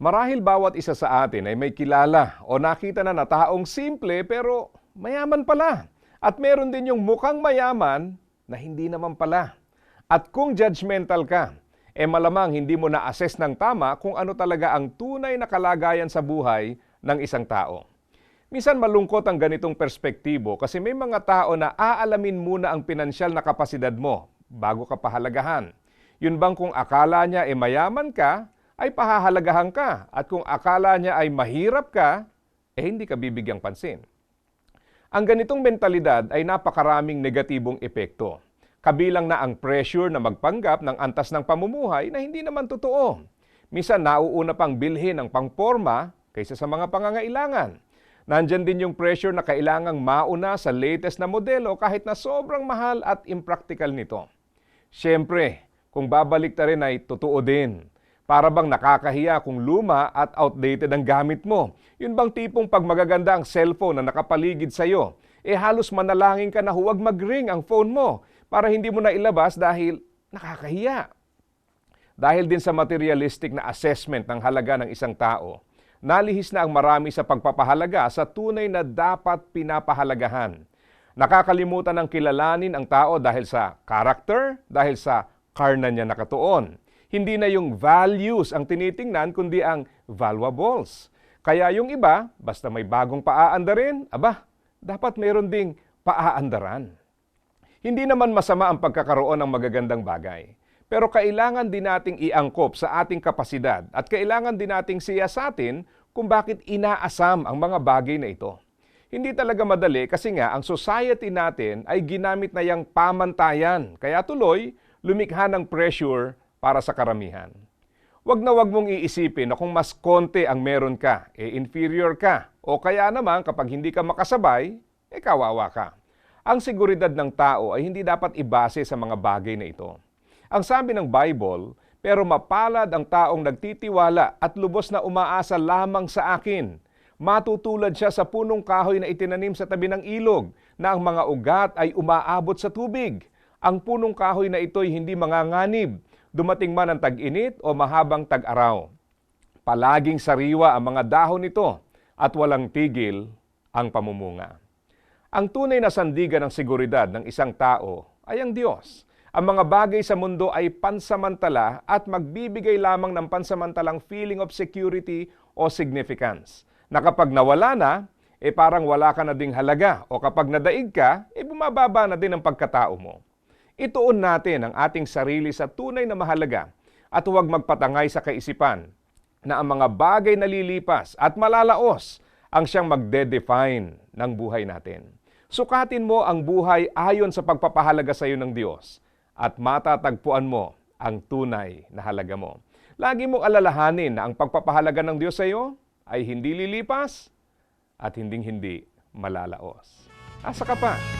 Marahil bawat isa sa atin ay may kilala o nakita na na taong simple pero mayaman pala. At meron din yung mukhang mayaman na hindi naman pala. At kung judgmental ka, eh malamang hindi mo na-assess ng tama kung ano talaga ang tunay na kalagayan sa buhay ng isang tao. Minsan malungkot ang ganitong perspektibo kasi may mga tao na aalamin muna ang pinansyal na kapasidad mo bago ka pahalagahan. Yun bang kung akala niya ay mayaman ka, ay pahahalagahan ka. At kung akala niya ay mahirap ka, eh hindi ka bibigyang pansin. Ang ganitong mentalidad ay napakaraming negatibong epekto. Kabilang na ang pressure na magpanggap ng antas ng pamumuhay na hindi naman totoo. Minsan nauuna pang bilhin ang pangporma kaysa sa mga pangangailangan. Nandyan din yung pressure na kailangang mauna sa latest na modelo kahit na sobrang mahal at impractical nito. Siyempre, kung babalik ta rin ay totoo din. Para bang nakakahiya kung luma at outdated ang gamit mo. Yun bang tipong pag magaganda ang cellphone na nakapaligid sa'yo, eh halos manalangin ka na huwag mag-ring ang phone mo para hindi mo na ilabas dahil nakakahiya. Dahil din sa materialistic na assessment ng halaga ng isang tao, nalihis na ang marami sa pagpapahalaga sa tunay na dapat pinapahalagahan. Nakakalimutan ng kilalanin ang tao dahil sa character, dahil sa karna niya nakatuon. Hindi na yung values ang tinitingnan, kundi ang valuables. Kaya yung iba, basta may bagong paaandarin, aba, dapat mayroon ding paaandaran. Hindi naman masama ang pagkakaroon ng magagandang bagay. Pero kailangan din nating iangkop sa ating kapasidad at kailangan din nating siyasatin kung bakit inaasam ang mga bagay na ito. Hindi talaga madali kasi nga ang society natin ay ginamit na yung pamantayan. Kaya tuloy, lumikha ng pressure para sa karamihan. Huwag na huwag mong iisipin na kung mas konti ang meron ka, e inferior ka. O kaya naman kapag hindi ka makasabay, e kawawa ka. Ang seguridad ng tao ay hindi dapat ibase sa mga bagay na ito. Ang sabi ng Bible, pero mapalad ang taong nagtitiwala at lubos na umaasa lamang sa akin. Matutulad siya sa punong kahoy na itinanim sa tabi ng ilog, na ang mga ugat ay umaabot sa tubig. Ang punong kahoy na ito'y hindi manganganib, dumating man ang tag-init o mahabang tag-araw. Palaging sariwa ang mga dahon nito at walang tigil ang pamumunga. Ang tunay na sandigan ng seguridad ng isang tao ay ang Diyos. Ang mga bagay sa mundo ay pansamantala at magbibigay lamang ng pansamantalang feeling of security o significance. Na kapag nawala na, eh parang wala ka na ding halaga o kapag nadaig ka, eh bumababa na din ang pagkatao mo. Ituon natin ang ating sarili sa tunay na mahalaga at huwag magpatangay sa kaisipan na ang mga bagay na lilipas at malalaos ang siyang magde-define ng buhay natin. Sukatin mo ang buhay ayon sa pagpapahalaga sa iyo ng Diyos at matatagpuan mo ang tunay na halaga mo. Lagi mong alalahanin na ang pagpapahalaga ng Diyos sa iyo ay hindi lilipas at hinding-hindi malalaos. Asa ka pa?